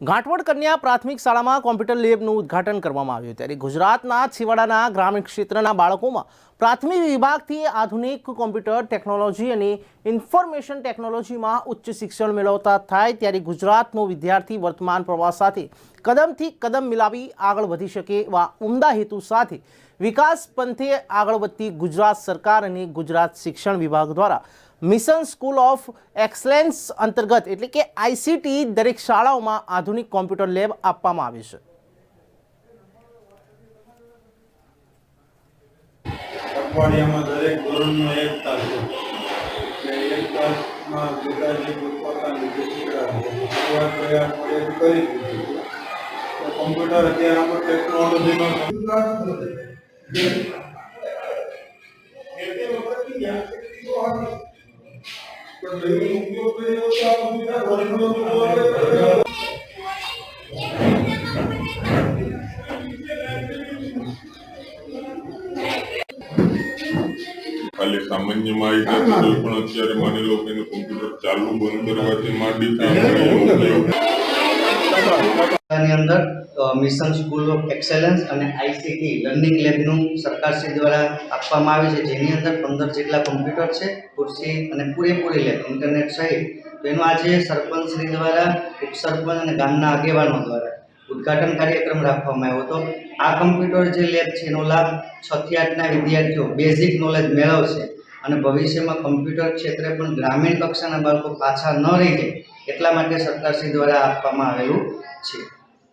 ઘાટવડ કન્યા પ્રાથમિક શાળામાં કોમ્પ્યુટર લેબનું ઉદ્ઘાટન કરવામાં આવ્યું ત્યારે ગુજરાતના છેવાડાના ગ્રામીણ ક્ષેત્રના બાળકોમાં પ્રાથમિક વિભાગથી આધુનિક કોમ્પ્યુટર ટેકનોલોજી અને ઇન્ફોર્મેશન ટેકનોલોજીમાં ઉચ્ચ શિક્ષણ મેળવતા થાય ત્યારે ગુજરાતનો વિદ્યાર્થી વર્તમાન પ્રવાસ સાથે કદમથી કદમ મિલાવી આગળ વધી શકે એવા ઉમદા હેતુ સાથે વિકાસ પંથે આગળ વધતી ગુજરાત સરકાર અને ગુજરાત શિક્ષણ વિભાગ દ્વારા મિશન સ્કૂલ ઓફ એક્સલેન્સ અંતર્ગત એટલે કે આઈસીટી દરેક શાળાઓમાં આધુનિક કોમ્પ્યુટર લેબ આપવામાં આવે છે અઠવાડિયામાં દરેક ધોરણનો એક તાસ એક તાસમાં પિતાજી પોતાની રીતે શીખવાડે છે. શરૂઆત તો એ અઠવાડિયાથી કરી દીધી છે. ખાલી સામાન્ય માહિતી કોઈ પણ અત્યારે માની લો કે કોમ્પ્યુટર ચાલુ બંધ કરવાથી ઉપયોગની અંદર મિશન સ્કૂલ ઓફ એક્સેલન્સ અને આઈસીટી લર્નિંગ લેબનું સરકારશ્રી દ્વારા આપવામાં આવે છે. જેની અંદર પંદર જેટલા કોમ્પ્યુટર છે, ખુરશી અને પૂરેપૂરી લેબ, ઇન્ટરનેટ સહિત. તો એનું આજે સરપંચશ્રી દ્વારા, ઉપસરપંચ અને ગામના આગેવાનો દ્વારા ઉદ્ઘાટન કાર્યક્રમ રાખવામાં આવ્યો હતો. આ કમ્પ્યુટર જે લેબ છે, એનો લાભ છ થી આઠના વિદ્યાર્થીઓ બેઝિક નોલેજ મેળવશે અને ભવિષ્યમાં કમ્પ્યુટર ક્ષેત્રે પણ ગ્રામીણ કક્ષાના બાળકો પાછા ન રહી જાય એટલા માટે સરકારશ્રી દ્વારા આપવામાં આવેલું છે.